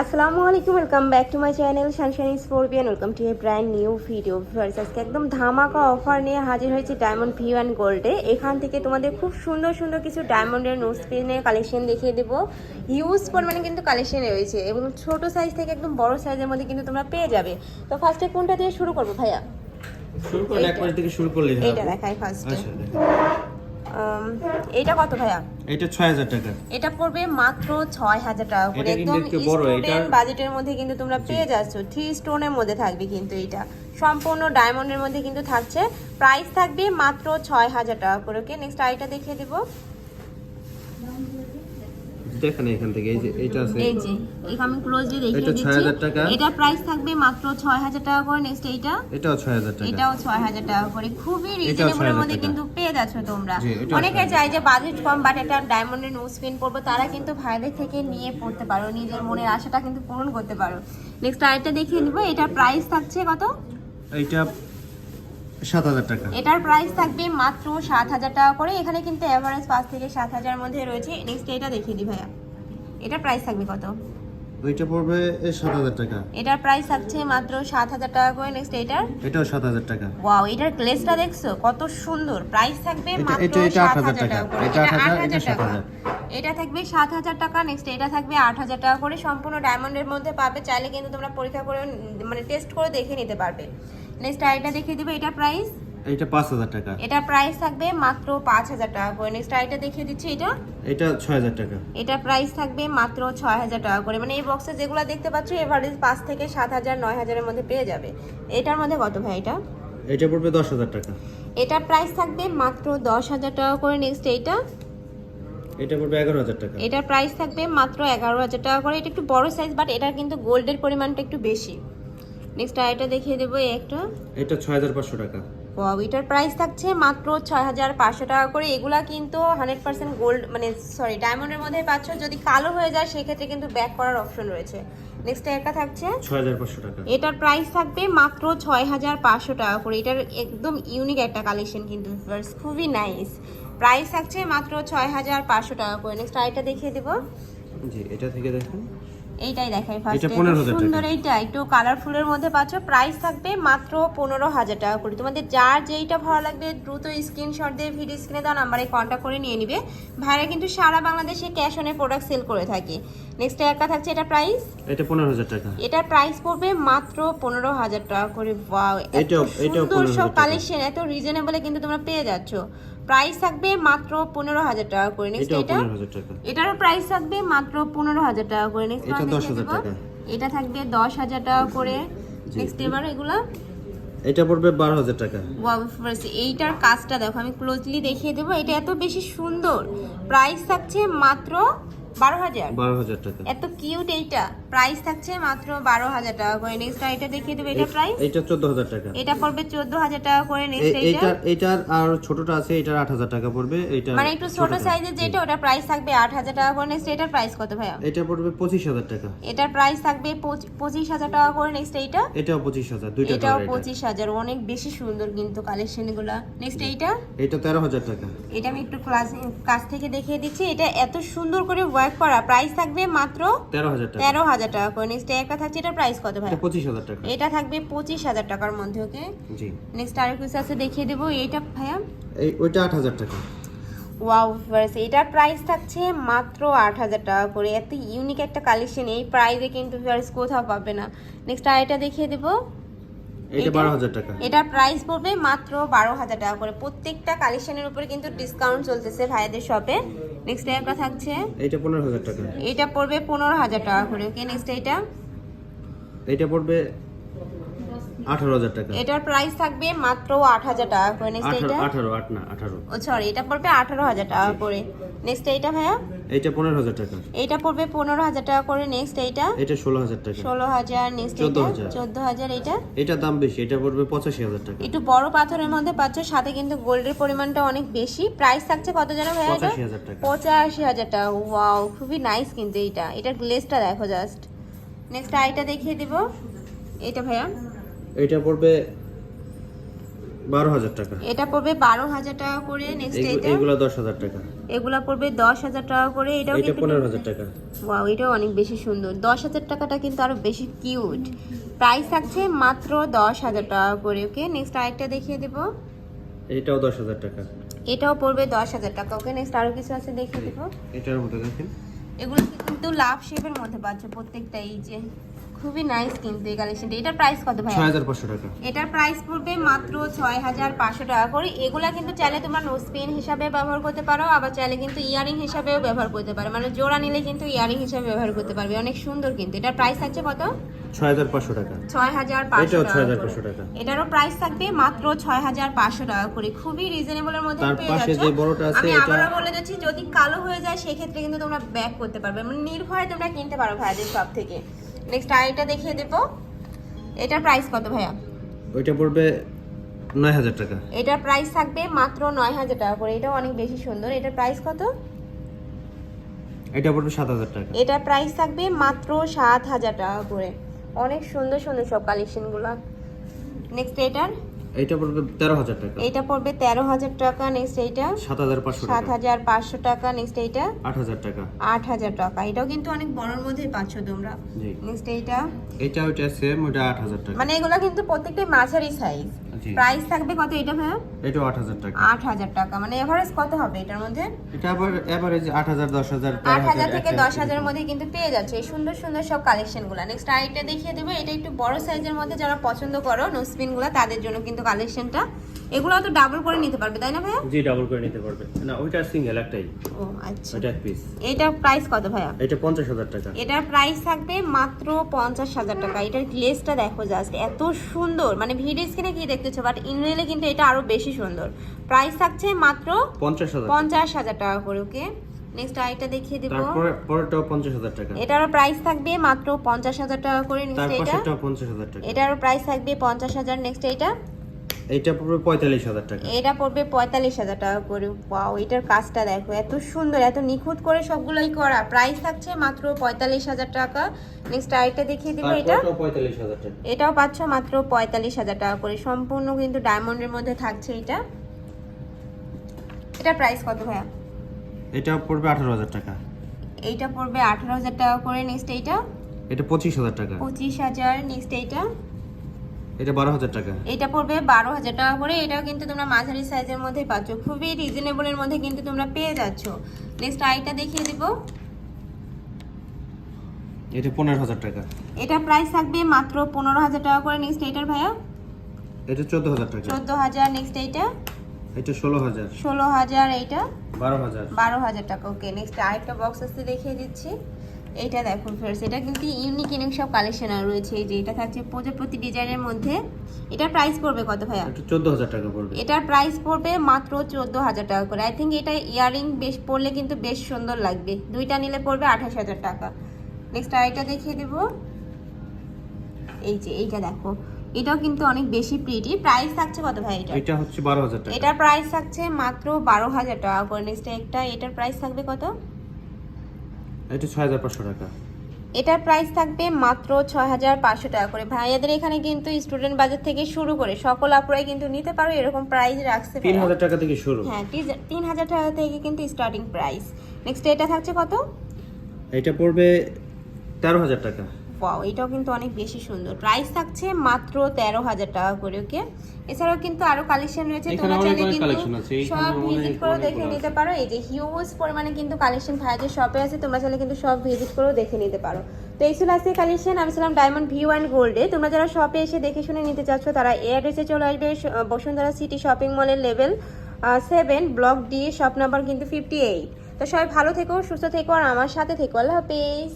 আসসালামু আলাইকুম welcome back to my channel sunshine স্পোর্বিয়ান welcome to a brand new video viewers আজকে একদম ধামাকা অফার নিয়ে হাজির হয়েছে ডায়মন্ড ভি ওয়ান গোল্ডে এখান থেকে তোমাদের খুব সুন্দর সুন্দর কিছু ডায়মন্ডের নোটস পেনের কালেকশন দেখিয়ে দেবো। হিউজ পরিমাণে কিন্তু কালেকশন রয়েছে এবং ছোট সাইজ থেকে একদম বড় সাইজের মধ্যে কিন্তু তোমরা পেয়ে যাবে। তো ফার্স্টে কোনটা দিয়ে শুরু করব ভাইয়া? শুরু করে এক থেকে শুরু করলে এইটা দেখাই ফার্স্টে এইটা কত ভাইয়া? এটা ছয় হাজার টাকা। এটা পড়বে মাত্র ছয় হাজার টাকা করে। একদম স্টুডেন্ট বাজেটের মধ্যে কিন্তু তোমরা পেয়ে যাচ্ছ। থ্রি স্টোনের মধ্যে থাকবে কিন্তু এটা সম্পূর্ণ ডায়মন্ডের মধ্যে কিন্তু থাকছে। প্রাইস থাকবে মাত্র ছয় হাজার টাকা করে ওকে নেক্সট আইটা দেখিয়ে দেবো। দেখেন এখান থেকে এই যে এটা আছে। এই যে এই আমি ক্লোজলি দেখিয়ে দিচ্ছি এটা দিচ্ছি। 6,000 টাকা। এটা প্রাইস থাকবে মাত্র ছয় হাজার টাকা করে নেক্সট এইটা। এটাও ছয় হাজার টাকা। এটাও ছয় হাজার টাকা করে। খুবই 6,000 মধ্যে কিন্তু পেয়ে যাচ্ছ তোমরা। অনেকে 6,000 চায় যে বাজেট কম বাট একটা ডায়মন্ডের নোজ পিন পরবো তারা কিন্তু ভাইদের থেকে নিয়ে পড়তে পারো নিজের মনের আশাটা কিন্তু পূরণ করতে পারো। নেক্সট আরেকটা দেখিয়ে নিবো এটা প্রাইস থাকছে কত? এইটা টাকা। এটার প্রাইস থাকবে মাত্র সাত হাজার টাকা করে। এখানে কিন্তু অ্যাভারেজ পাঁচ থেকে সাত হাজার মধ্যে রয়েছে। নেক্সট এটা দেখিয়ে দিই ভাইয়া। এটার প্রাইস থাকবে কত? ওইটা পড়বে টাকা। এটার প্রাইস থাকছে মাত্র সাত হাজার টাকা করে। নেক্সট এটার এটাও টাকা। ওয়াও এটার গ্লেসটা দেখছ? কত সুন্দর। প্রাইস থাকবে মাত্র 8,000 টাকা। এটা এটা 8,000, 7,000 থাকবে সাত হাজার টাকা। নেক্সট এটা থাকবে আট হাজার টাকা করে। সম্পূর্ণ ডায়মন্ডের মধ্যে পাবে। চাইলে কিন্তু তোমরা পরীক্ষা করে মানে টেস্ট করে দেখে নিতে পারবে। নেক্সট আইটা দেখিয়ে দিবে এটা প্রাইস পাঁচ হাজার টাকা। এটা প্রাইস থাকবে মাত্র পাঁচ হাজার টাকা করে। নেক্সট আইটা দেখিয়ে দিচ্ছি এটা? এটা ছয় হাজার টাকা। এটা প্রাইস থাকবে মাত্র ছয় হাজার টাকা করে। মানে এই বক্সে যেগুলো দেখতে পাচ্ছ এভারেজ পাঁচ থেকে সাত হাজার নয় হাজারের মধ্যে পেয়ে যাবে। এটার মধ্যে কত ভাই এটা? এটা পড়বে দশ হাজার টাকা। এটার প্রাইস থাকবে মাত্র দশ হাজার টাকা করে। নেক্সট এইটা? এটা পড়বে এগারো হাজার টাকা। এটার প্রাইস থাকবে মাত্র এগারো হাজার টাকা করে। এটা একটু বড় সাইজ বাট এটার কিন্তু গোল্ডের পরিমাণটা একটু বেশি। নেক্সট আর এটা দেখিয়ে দেবো একটা। এটা ছয় হাজার পাঁচশো টাকা। ওয়াও এটার প্রাইস থাকছে মাত্র ছয় হাজার পাঁচশো টাকা করে। এগুলা কিন্তু হান্ড্রেড পার্সেন্ট গোল্ড মানে সরি ডায়মন্ডের মধ্যে পাচ্ছ। যদি কালো হয়ে যায় সেক্ষেত্রে কিন্তু ব্যাক করার অপশন রয়েছে। নেক্সট একটা থাকছে। টাকা। এটার প্রাইস থাকবে মাত্র ছয় হাজার পাঁচশো টাকা করে। এটার একদম ইউনিক একটা কালেকশন কিন্তু খুবই নাইস প্রাইস থাকছে মাত্র ছয় হাজার পাঁচশো টাকা করে। নেক্সট আইটা দেখিয়ে দেবো। জি এটা থেকে দেখেন। এইটাই দেখাই ফার্স্ট এটা 15,000। সুন্দর এইটা একটু কালারফুলের মধ্যে পাচ্ছ। প্রাইস থাকবে মাত্র পনেরো হাজার টাকা করে। তোমাদের যার যেইটা ভালো লাগবে দ্রুত স্ক্রিনশট দিয়ে ভিডিও স্ক্রিনে দেওয়া নাম্বারে কন্ট্যাক্ট করে নিয়ে নিবে। ভাইরা কিন্তু সারা বাংলাদেশে ক্যাশ অনে প্রোডাক্ট সেল করে থাকে। নেক্সট একটা থাকছে এটা প্রাইস এটা পনেরো হাজার টাকা। এটার প্রাইস পড়বে মাত্র পনেরো হাজার টাকা করে। ওয়াও সুন্দর সব। কালেকশন এত রিজনেবলে কিন্তু তোমরা পেয়ে যাচ্ছ। প্রাইস থাকবে মাত্র পনেরো হাজার টাকা করে নেক্সট এটা। এটারও প্রাইস থাকবে মাত্র পনেরো হাজার টাকা করে নেক্সট এটা 10,000 টাকা। এটা থাকবে দশ হাজার টাকা করে। নেক্সট এবার এগুলা। এটা পড়বে বারো হাজার টাকা। Wow, এইটার কাজটা দেখো আমি ক্লোজলি দেখিয়ে দেবো। এটা এত বেশি সুন্দর। প্রাইস থাকছে মাত্র বারো হাজার। বারো হাজার টাকা। এত কিউট এইটা। প্রাইস থাকছে মাত্র বারো হাজার টাকা করে। নেক্সট এটা দেখিয়ে দেবো এটা প্রাইস এইটা চোদ্দ হাজার টাকা। এটা পড়বে চোদ্দ হাজার টাকা করে নেক্সট এইটা। এইটার আর ছোটটা আছে এটার আট হাজার টাকা পড়বে এইটা মানে একটু ছোট সাইজের যেটা ওটা প্রাইস থাকবে আট হাজার টাকা করে নেক্সট এটার প্রাইস কত ভাইয়া? এটা পড়বে পঁচিশ হাজার টাকা। এটার প্রাইস থাকবে পঁচিশ হাজার টাকা করে নেক্সট এইটা। এটাও পঁচিশ হাজার দুইটা এটাও পঁচিশ হাজার অনেক বেশি সুন্দর কিন্তু কালেকশনগুলা নেক্সট এইটা। এটা তেরো হাজার টাকা। এটা আমি একটু ক্লাস কাছ থেকে দেখিয়ে দিচ্ছি। এটা এত সুন্দর করে ওয়ার্ক করা। প্রাইস থাকবে মাত্র তেরো হাজার তেরো হাজার টাকা করে নেক্সট একটা থাকছে এটা প্রাইস কত ভাই? পঁচিশ হাজার টাকা। এটা থাকবে পঁচিশ হাজার টাকার মধ্যে ওকে জি। নেক্সট আর কিছু আছে দেখিয়ে দেবো এইটা ভাইয়া? এই ওইটা আট হাজার টাকা। ওয়াও ভার্স এটার প্রাইস থাকছে মাত্র আট হাজার টাকা করে। এত ইউনিক একটা কালেকশন এই প্রাইসে কিন্তু ভার্স কোথাও পাবে না। নেক্সট আর এটা দেখিয়ে দেবো। এটা এটা- বারো হাজার টাকা। এটা প্রাইস পড়বে মাত্র বারো হাজার টাকা করে। প্রত্যেকটা কালেকশনের উপরে কিন্তু ডিসকাউন্ট চলতেছে ভাইদের শপে নেক্সট একটা থাকছে। এটা পনেরো হাজার টাকা। এটা পড়বে পনেরো হাজার টাকা করে। ওকে নেক্সট এটা। এটা পড়বে আঠারো হাজার টাকা। এটার প্রাইস থাকবে মাত্র আট হাজার টাকা করে। নেক্সট এটা আঠারো আট না আঠারো। ও সরি এটা পড়বে আঠারো হাজার টাকা করে। নেক্সট এইটা ভাইয়া? এইটা পনেরো হাজার টাকা। এইটা পড়বে পনেরো হাজার টাকা করে। নেক্সট এইটা? এটা ষোলো হাজার টাকা। ষোলো হাজার নেক্সট এটা 14,000 চোদ্দ হাজার এইটা? এটার দাম বেশি এটা পড়বে পঁচাশি হাজার টাকা। একটু বড় পাথরের মধ্যে পাচ্ছ সাথে কিন্তু গোল্ডের পরিমাণটা অনেক বেশি। প্রাইস থাকছে কত যেন ভাইয়া এটা? পঁচাশি হাজার টাকা। ওয়াও খুবই নাইস কিন্তু এইটা। এটার গ্লেসটা দেখো জাস্ট নেক্সট আইটা দেখিয়ে দিব। এইটা ভাইয়া। এটা পড়বে বারো হাজার টাকা। এটা পড়বে বারো হাজার টাকা করে নেক্সট এটা। এগুলো দশ হাজার টাকা। এগুলা পড়বে দশ হাজার টাকা করে এটাও এটা পনেরো হাজার টাকা। ওয়াও এটাও অনেক বেশি সুন্দর। দশ হাজার টাকাটা কিন্তু আরও বেশি কিউট প্রাইস থাকছে মাত্র দশ হাজার টাকা করে ওকে নেক্সট আরেকটা দেখিয়ে দেবো। এটাও দশ হাজার টাকা। এটাও পড়বে দশ হাজার টাকা ওকে নেক্সট আরও কিছু আছে দেখিয়ে দেবো। এটার মধ্যে দেখেন। এগুলো কিন্তু লাভ শেপের মধ্যে পাচ্ছ প্রত্যেকটা এই যে। খুবই নাইস কিন্তু এই কালেকশনটা এটার প্রাইস কত ভাই ছয় হাজার পাঁচশো টাকা। এটার প্রাইস পড়বে মাত্র ছয় হাজার পাঁচশো টাকা করে। এগুলা কিন্তু চাইলে তোমরা নোজ পেন হিসাবে ব্যবহার করতে পারো আবার চাইলে কিন্তু ইয়ারিং হিসাবেও ব্যবহার করতে পারো। মানে জোড়া নিলে কিন্তু ইয়ারিং হিসাবে ব্যবহার করতে পারবে। অনেক সুন্দর কিন্তু। এটার প্রাইস আছে কত? ছয় হাজার পাঁচশো টাকা। ছয় হাজার পাঁচশো এটাও টাকা 6,500 করে। টাকা। এটারও প্রাইস থাকবে মাত্র ছয় হাজার পাঁচশো টাকা করে। খুবই রিজনেবলের মধ্যে তার পেয়ে পাশে যাচ্ছ। যে বড়টা আছে আমি আবারও বলে যাচ্ছি যদি কালো হয়ে যায় সেক্ষেত্রে কিন্তু তোমরা ব্যাক করতে পারবে। মানে নির্ভয়ে তোমরা কিনতে পারো ভাইয়াদের সব থেকে। নেক্সট আরেকটা দেখিয়ে দেব। এটার প্রাইস কত ভাইয়া? ওইটা পড়বে নয় হাজার টাকা। এটার প্রাইস থাকবে মাত্র নয় হাজার টাকা করে। এটা অনেক বেশি সুন্দর। এটার প্রাইস কত? এটা পড়বে সাত হাজার টাকা। এটার প্রাইস থাকবে মাত্র সাত হাজার টাকা করে। অনেক সুন্দর সুন্দর সব কালেকশনগুলো নেক্সট এটার? এইটা পড়বে তেরো হাজার টাকা। এটা পড়বে তেরো হাজার টাকা নেক্সট এইটা। সাত হাজার পাঁচশো সাত টাকা হাজার পাঁচশো টাকা নেক্সট এইটা। আট হাজার টাকা। আট হাজার টাকা। এটাও কিন্তু অনেক বড়র মধ্যে পাচ্ছ তোমরা। নেক্সট এইটা। এটা ওইটা সেম আট হাজার টাকা। মানে এগুলো কিন্তু প্রত্যেকটাই মাঝারি সাইজ প্রাইস থাকবে কত এটা এটাও আট হাজার টাকা। আট হাজার টাকা। মানে এভারেজ কত হবে এটার মধ্যে? এটা আবার এভারেজ আট হাজার দশ হাজার আট তেরো হাজার হাজার থেকে 10000 এর মধ্যে কিন্তু পেয়ে যাচ্ছে। এই সুন্দর সুন্দর সব কালেকশনগুলো নেক্সট আরেকটা দেখিয়ে দেব। এটা একটু বড় সাইজের মধ্যে যারা পছন্দ করো নোসপিনগুলো তাদের জন্য কিন্তু কালেকশনটা এগুলো তো ডাবল করে নিতে পারবে তাই না ভাইয়া? জি ডাবল করে নিতে পারবে। না ওইটা সিঙ্গেল একটাই। ও আচ্ছা। ওইটা পিস এটার প্রাইস কত ভাইয়া? এটা পঞ্চাশ হাজার টাকা। এটার প্রাইস থাকবে মাত্র পঞ্চাশ হাজার টাকা। এটার গ্লেসটা দেখো জাস্ট এত সুন্দর। মানে ভিডিও স্ক্রিনে কি দেখতেছো বাট ইনরিয়েলে কিন্তু এটা আরও বেশি সুন্দর। প্রাইস থাকছে মাত্র পঞ্চাশ হাজার পঞ্চাশ হাজার টাকা করে ওকে নেক্সট আরেকটা দেখিয়ে দেবো। তারপরে পরেরটাও পঞ্চাশ হাজার টাকা। এটারও প্রাইস থাকবে মাত্র পঞ্চাশ হাজার টাকা করে নেক্সট এটা পাশেরটাও পঞ্চাশ হাজার টাকা। এটারও প্রাইস থাকবে পঞ্চাশ হাজার নেক্সট এটা এইটা পড়বে পঁয়তাল্লিশ হাজার টাকা। এটা পড়বে পঁয়তাল্লিশ হাজার টাকা করে। পাও এটার কাজটা দেখো এত সুন্দর এত নিখুঁত করে সবগুলোই করা। প্রাইস থাকছে মাত্র পঁয়তাল্লিশ হাজার টাকা। নেক্সট আরেকটা দেখিয়ে দিব এটা। পঁয়তাল্লিশ হাজার টাকা। এটাও পাচ্ছ মাত্র পঁয়তাল্লিশ হাজার টাকা করে। সম্পূর্ণ কিন্তু ডায়মন্ডের মধ্যে থাকছে এটা। এটা প্রাইস কত ভাইয়া? এটা পড়বে আঠারো হাজার টাকা। এইটা পড়বে আঠারো হাজার টাকা করে। নেক্সট এইটা? এটা পঁচিশ হাজার টাকা। পঁচিশ হাজার। নেক্সট এইটা? এটা বারো হাজার টাকা। এটা পড়বে বারো হাজার টাকা করে। এটাও কিন্তু তোমরা মাঝারি সাইজের মধ্যে পাচ্ছ। খুবই রিজনেবলের মধ্যে কিন্তু তোমরা পেয়ে যাচ্ছ। নেক্সট আইটা দেখিয়ে দিব। এটা পনেরো হাজার টাকা। এটা প্রাইস থাকবে মাত্র পনেরো হাজার টাকা করে। নেক্সট এইটার ভাইয়া? এটা চোদ্দ হাজার টাকা। চোদ্দ হাজার। নেক্সট এইটা? এটা ষোলো হাজার। ষোলো হাজার এইটা? বারো হাজার। বারো হাজার টাকা। ওকে নেক্সট আরেকটা বক্স আসতে দেখিয়ে দিচ্ছি। এইটা দেখো ফ্রেন্ডস এটা কিন্তু ইউনিক ইউনিক সব কালেকশন রয়েছে। এই যে এটা থাকছে প্রজাপতি ডিজাইনের মধ্যে। এটার প্রাইস পড়বে কত ভাইয়া? এটা চোদ্দ হাজার টাকা পড়বে। এটার প্রাইস পড়বে মাত্র চোদ্দ হাজার টাকা করে। আই থিঙ্ক এটা ইয়ারিং বেশ পরলে কিন্তু বেশ সুন্দর লাগবে। দুইটা নিলে পড়বে আঠাশ হাজার টাকা। নেক্সট আরেকটা দেখিয়ে দেব। এই যে এইটা দেখো। এটাও কিন্তু অনেক বেশি প্রিটি প্রাইস থাকছে কত ভাই এটা এটা হচ্ছে বারো হাজার টাকা। এটার প্রাইস থাকছে মাত্র বারো হাজার টাকা করে। নেক্সট একটা এটার প্রাইস থাকবে কত? এটা ছয় হাজার পাঁচশো টাকা। এটার প্রাইস থাকবে মাত্র ছয় হাজার পাঁচশো টাকা করে। ভাইয়াদের এখানে কিন্তু স্টুডেন্ট বাজার থেকে শুরু করে সকল আপুরাই কিন্তু নিতে পারো এরকম প্রাইস রাখছে তিন। হাজার টাকা থেকে শুরু। হ্যাঁ তিন হাজার টাকা থেকে কিন্তু স্টার্টিং প্রাইস নেক্সট এটা থাকছে কত? এটা পড়বে তেরো হাজার টাকা। ওয়াও এটাও কিন্তু অনেক বেশি সুন্দর। প্রাইস থাকছে মাত্র তেরো হাজার টাকা করে ওকে এছাড়াও কিন্তু আরও কালেকশন রয়েছে তোমরা চাইলে কিন্তু সব ভিজিট করে দেখে নিতে পারো। এই যে হিউজ পরিমাণে কিন্তু কালেকশন ভাইয়াদের শপে আছে তোমরা চাইলে কিন্তু সব ভিজিট করেও দেখে নিতে পারো। তো এই ছিল আজকে কালেকশন আমি ছিলাম ডায়মন্ড ভিউ অ্যান্ড গোল্ডে তোমরা যারা শপে এসে দেখে শুনে নিতে চাচ্ছ তারা এই অ্যাড্রেসে চলে আসবে বসুন্ধরা সিটি শপিং মলের level seven block D shop number কিন্তু ফিফটি এইট তো সবাই ভালো থেকো সুস্থ থেকো আর আমার সাথে থেকো। আল্লাহ হাফেজ।